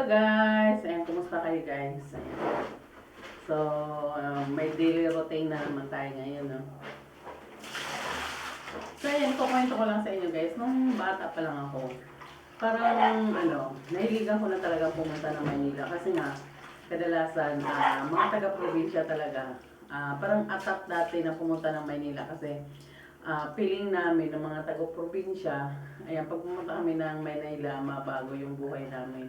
Guys! Ayan, kumusta kayo guys? Ayan. So, um, may daily routine na naman tayo ngayon, no? So, ayan, kukwento ko lang sa inyo guys. Nung bata pa lang ako, parang, ano, nahiligan ko na talaga pumunta ng Manila. Kasi nga, kadalasan, ah, mga taga-probinsya talaga, ah, parang atat dati na pumunta ng Manila. Kasi, ah, feeling namin ng mga taga-probinsya, ayan, pag pumunta kami ng Manila, mabago yung buhay namin.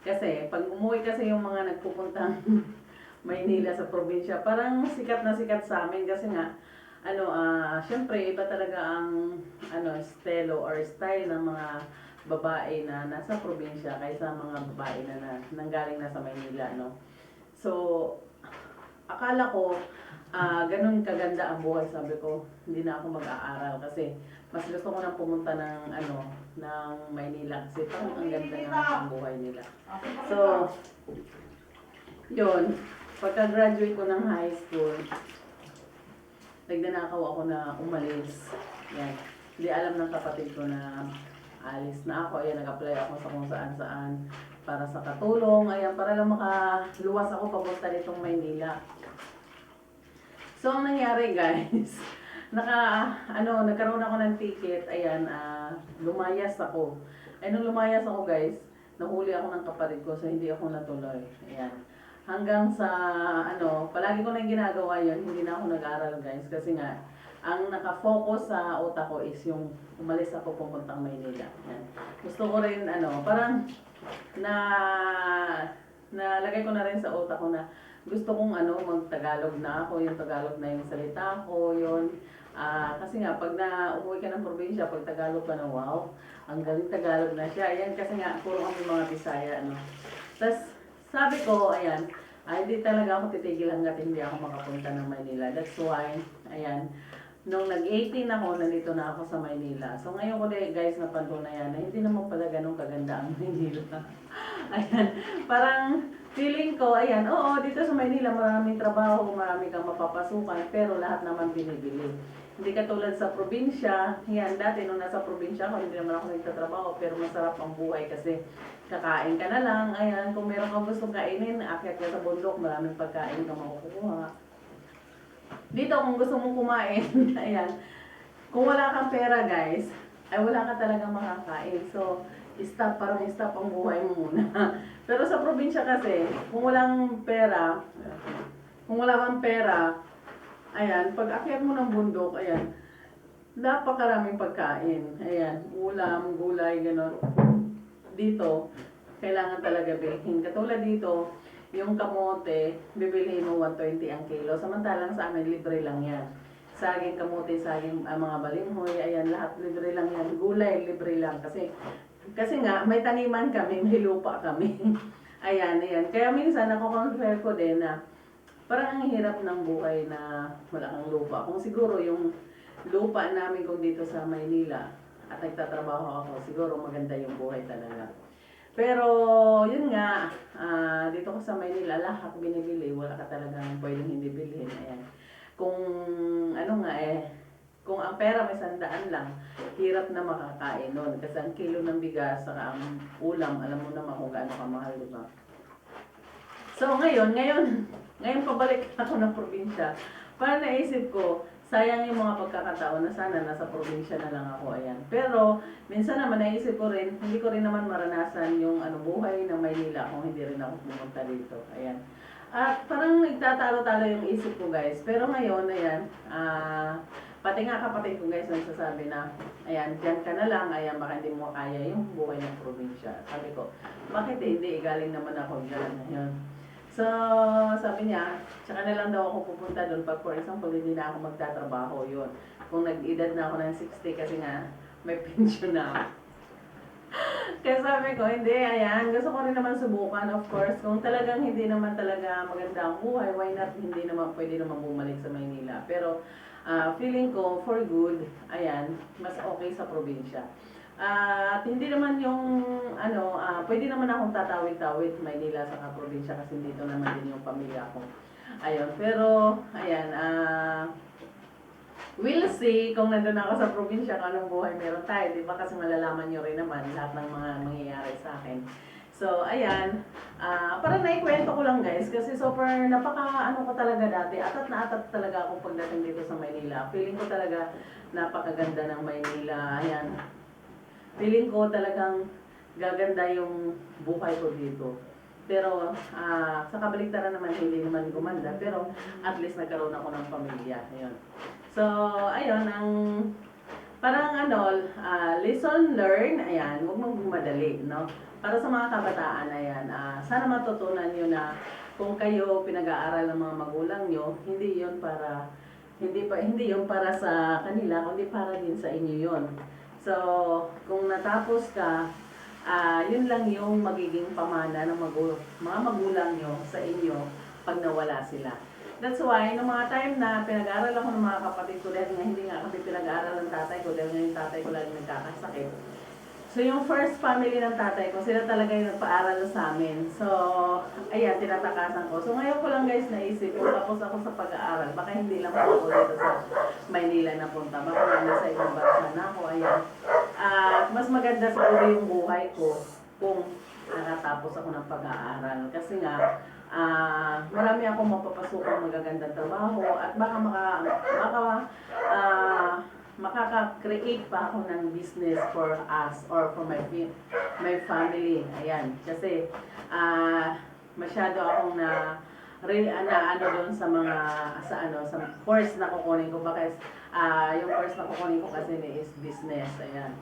Kasi, pag umuwi kasi yung mga nagpupuntang Maynila sa probinsya, parang sikat na sikat sa amin kasi nga, ano, ah, syempre, iba talaga ang, ano, estilo or style ng mga babae na nasa probinsya kaysa mga babae na, na nanggaling na sa Maynila, no? So, akala ko, ah, ganun kaganda ang buhay, sabi ko, hindi na ako mag-aaral kasi mas gusto ko na pumunta ng, ano, ng Maynila kasi parang ang ganda ng buhay nila. So, yun, pagka-graduate ko ng high school, nagnanakaw ako na umalis. Yan. Hindi alam ng kapatid ko na alis na ako. Ayan, nag-apply ako sa kung saan saan para sa katulong. Ayan, para lang makaluwas ako papunta ditong Maynila. So, ang nangyari guys, naka, ano, nagkaroon ako ng ticket. Ayan, ah, lumayas ako. Ay, nung lumayas ako guys, nahuli ako ng kapatid ko so hindi ako natuloy. Ayan. Hanggang sa, ano, palagi ko na yung ginagawa yun, hindi na ako nag-aral guys. Kasi nga, ang nakafocus sa utak ko is yung umalis ako pupuntang Maynila. Ayan. Gusto ko rin, ano, parang na nalagay ko na rin sa utak ko na gusto kong ano mag-Tagalog na ako, yung Tagalog na yung salita ko, yun. Ah, kasi nga pag na umuwi ka ng probinsya, pag Tagalog ka na wow, ang galing Tagalog na siya. Ayan kasi nga puro kami mga Bisaya ano. Tapos sabi ko, ayan, ay hindi talaga ako titigil hanggat hindi ako makapunta ng Maynila. That's why, ayan, nung nag-18 ako, nandito na ako sa Maynila. So ngayon ko din guys napatunayan na hindi naman pala ganun kaganda ang Maynila. ayan, parang feeling ko, ayan, oo, dito sa Maynila maraming trabaho, marami kang mapapasukan, pero lahat naman binibili. Hindi katulad sa probinsya, yan, dati nung nasa probinsya ako, hindi naman ako nagtatrabaho, pero masarap ang buhay kasi kakain ka na lang, ayan, kung meron kang gustong kainin, akyat ka sa bundok, maraming pagkain ka makukuha. Dito, kung gusto mong kumain, ayan, kung wala kang pera, guys, ay wala ka talagang makakain. So, stop, parang stop ang buhay mo muna. Pero sa probinsya kasi, kung walang pera, kung wala kang pera, ayan, pag akyat mo ng bundok, ayan, napakaraming pagkain. Ayan, ulam, gulay, gano'n. Dito, kailangan talaga bilhin. Katulad dito, yung kamote, bibilihin mo 120 ang kilo. Samantalang sa amin, libre lang yan. Saging kamote, saging ah, mga balinghoy, ayan, lahat libre lang yan. Gulay, libre lang. Kasi, kasi nga, may taniman kami, may lupa kami. ayan, ayan. Kaya minsan, ako-compare ko din na parang ang hirap ng buhay na wala kang lupa. Kung siguro yung lupa namin kung dito sa Maynila at nagtatrabaho ako, siguro maganda yung buhay talaga. Pero, yun nga, ah, dito ko sa Maynila, lahat binibili, wala ka talagang pwedeng hindi bilhin. Ayan. Kung, ano nga eh, kung ang pera may sandaan lang, hirap na makakain nun. Kasi ang kilo ng bigas, saka ang ulam, alam mo naman kung gaano kamahal, di ba? So, ngayon, ngayon, ngayon pabalik ako ng probinsya. Para naisip ko, sayang yung mga pagkakataon na sana nasa probinsya na lang ako, ayan. Pero, minsan naman naisip ko rin, hindi ko rin naman maranasan yung ano, buhay ng Maynila kung hindi rin ako pumunta dito, ayan. At parang nagtatalo-talo yung isip ko guys. Pero ngayon, ayan, ah, pati nga kapatid ko guys nagsasabi na, ayan, dyan ka na lang, ayan, baka hindi mo kaya yung buhay ng probinsya. Sabi ko, bakit hindi, galing naman ako dyan, ayan. So, sabi niya, tsaka na lang daw ako pupunta doon pag for example, hindi na ako magtatrabaho yun. Kung nag-edad na ako ng 60 kasi nga, may pension na ako. Kaya sabi ko, hindi, ayan, gusto ko rin naman subukan, of course. Kung talagang hindi naman talaga maganda ang buhay, why not, hindi naman pwede naman bumalik sa Maynila. Pero, ah, feeling ko, for good, ayan, mas okay sa probinsya. Ah, at hindi naman yung, ano, ah, pwede naman akong tatawid-tawid Maynila sa probinsya kasi dito naman din yung pamilya ko. Ayun, pero, ayan, ah, We'll see kung nandun ako sa probinsya kung anong buhay meron tayo, di ba? Kasi malalaman nyo rin naman lahat ng mga mangyayari sa akin. So, ayan. Ah, parang naikwento ko lang guys kasi super napaka ano ko talaga dati. Atat na atat talaga ako pagdating dito sa Maynila. Feeling ko talaga napakaganda ng Maynila. Ayan. Feeling ko talagang gaganda yung buhay ko dito. Pero ah, sa kabaliktaran naman hindi naman gumanda pero at least nagkaroon ako ng pamilya. Ayun. So, ayun ang parang ano, ah, lesson learned, ayan, huwag mong bumadali, no? Para sa mga kabataan, ayan, ah, sana matutunan nyo na kung kayo pinag-aaral ng mga magulang nyo, hindi yon para hindi pa hindi yon para sa kanila kundi para din sa inyo yon. So, kung natapos ka, ah yun lang yung magiging pamana ng magu mga magulang nyo sa inyo pag nawala sila. That's why, nung mga time na pinag-aaral ako ng mga kapatid ko dahil nga hindi nga kasi pinag-aaral ng tatay ko dahil nga yung tatay ko lagi nagkakasakit. So yung first family ng tatay ko, sila talaga yung nagpaaral sa amin. So, ayan, tinatakasan ko. So ngayon ko lang guys naisip, kung tapos ako sa pag-aaral, baka hindi lang ako dito sa Maynila na punta. Baka lang sa ibang bansa na ako, ayan. At mas maganda siguro yung buhay ko kung nakatapos ako ng pag-aaral. Kasi nga, ah marami akong mapapasukang magagandang trabaho at baka maka, baka, ah makaka-create pa ako ng business for us or for my my family. Ayan. Kasi ah masyado akong na re, na ano doon sa mga sa ano sa course na kukunin ko bakit ah yung course na kukunin ko kasi is business. Ayan.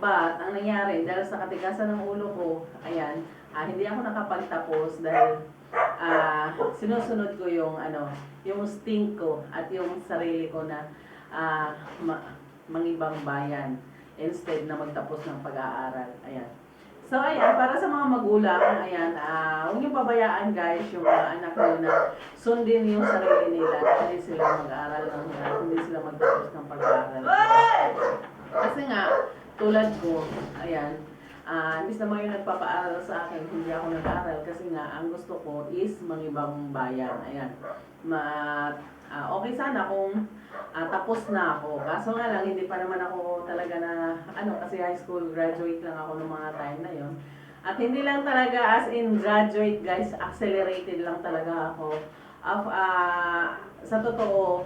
But, ang nangyari, dahil sa katigasan ng ulo ko, ayan, ah, hindi ako nakapagtapos dahil ah, sinusunod ko yung ano, yung instinct ko at yung sarili ko na ah, ma- mangibang bayan instead na magtapos ng pag-aaral. Ayan. So, ayan, para sa mga magulang, ayan, ah, huwag niyo pabayaan guys yung mga anak niyo na sundin yung sarili nila, hindi sila mag-aaral ng hindi sila magtapos ng pag-aaral. Kasi nga, tulad ko, ayan, ah, imbis na mga nagpapaaral sa akin, hindi ako nag-aaral kasi nga, ang gusto ko is mangibang bayan. Ayan. Ma, ah, okay sana kung ah, tapos na ako. Kaso nga lang, hindi pa naman ako talaga na, ano, kasi high school graduate lang ako ng mga time na yon. At hindi lang talaga as in graduate guys, accelerated lang talaga ako. Of, ah, sa totoo,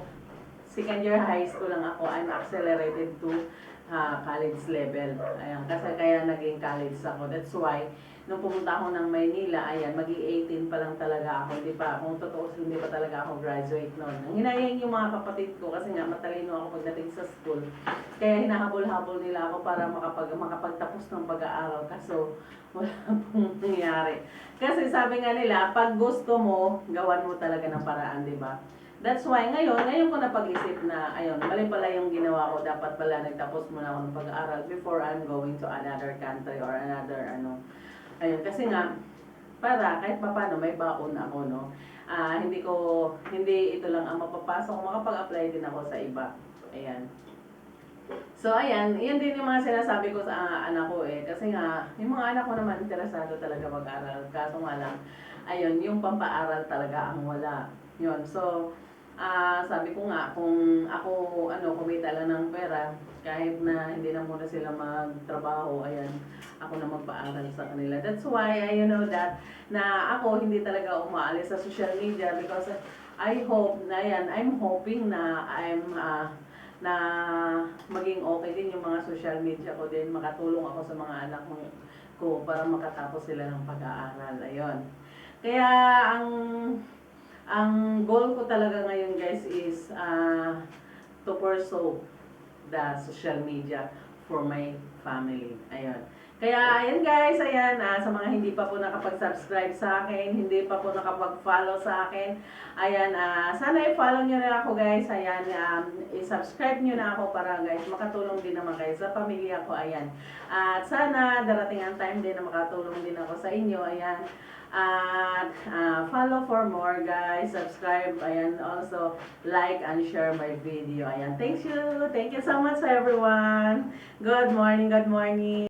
second year high school lang ako, I'm accelerated to ah, college level. Ayan, kasi kaya naging college ako. That's why, nung pumunta ako ng Maynila, ayan, magi 18 pa lang talaga ako. Hindi pa, kung totoo, hindi pa talaga ako graduate noon. Ang hinayang yung mga kapatid ko kasi nga matalino ako pagdating sa school. Kaya hinahabol-habol nila ako para makapag, makapagtapos ng pag-aaral. Kaso, wala pong nangyari. Kasi sabi nga nila, pag gusto mo, gawan mo talaga ng paraan, di ba? That's why ngayon, ngayon ko napag-isip na, ayun, mali pala yung ginawa ko. Dapat pala nagtapos muna ako ng pag-aaral before I'm going to another country or another, ano. Ayun, kasi nga, para kahit pa paano may baon ako, no. Ah, hindi ko, hindi ito lang ang mapapasok. Makapag-apply din ako sa iba. Ayan. So, ayan, yan din yung mga sinasabi ko sa ah, anak ko eh. Kasi nga, yung mga anak ko naman interesado talaga mag-aral. Kaso nga lang, ayun, yung pampaaral talaga ang wala. Yun, so, ah sabi ko nga, kung ako, ano, kumita lang ng pera, kahit na hindi na muna sila magtrabaho, ayan, ako na magpaaral sa kanila. That's why, I, you know that, na ako hindi talaga umaalis sa social media because I hope na yan, I'm hoping na I'm, ah, na maging okay din yung mga social media ko din, makatulong ako sa mga anak ko para makatapos sila ng pag-aaral. Ayun. Kaya ang ang goal ko talaga ngayon guys is uh, to pursue the social media for my family. Ayun. Kaya ayan guys, ayan, ah, sa mga hindi pa po nakapag-subscribe sa akin, hindi pa po nakapag-follow sa akin, ayan, ah, sana i-follow nyo na ako guys, ayan, um, i-subscribe nyo na ako para guys, makatulong din naman guys sa pamilya ko, ayan. At sana darating ang time din na makatulong din ako sa inyo, ayan. At ah, follow for more guys, subscribe, ayan, also like and share my video, ayan. Thank you, thank you so much everyone. Good morning, good morning.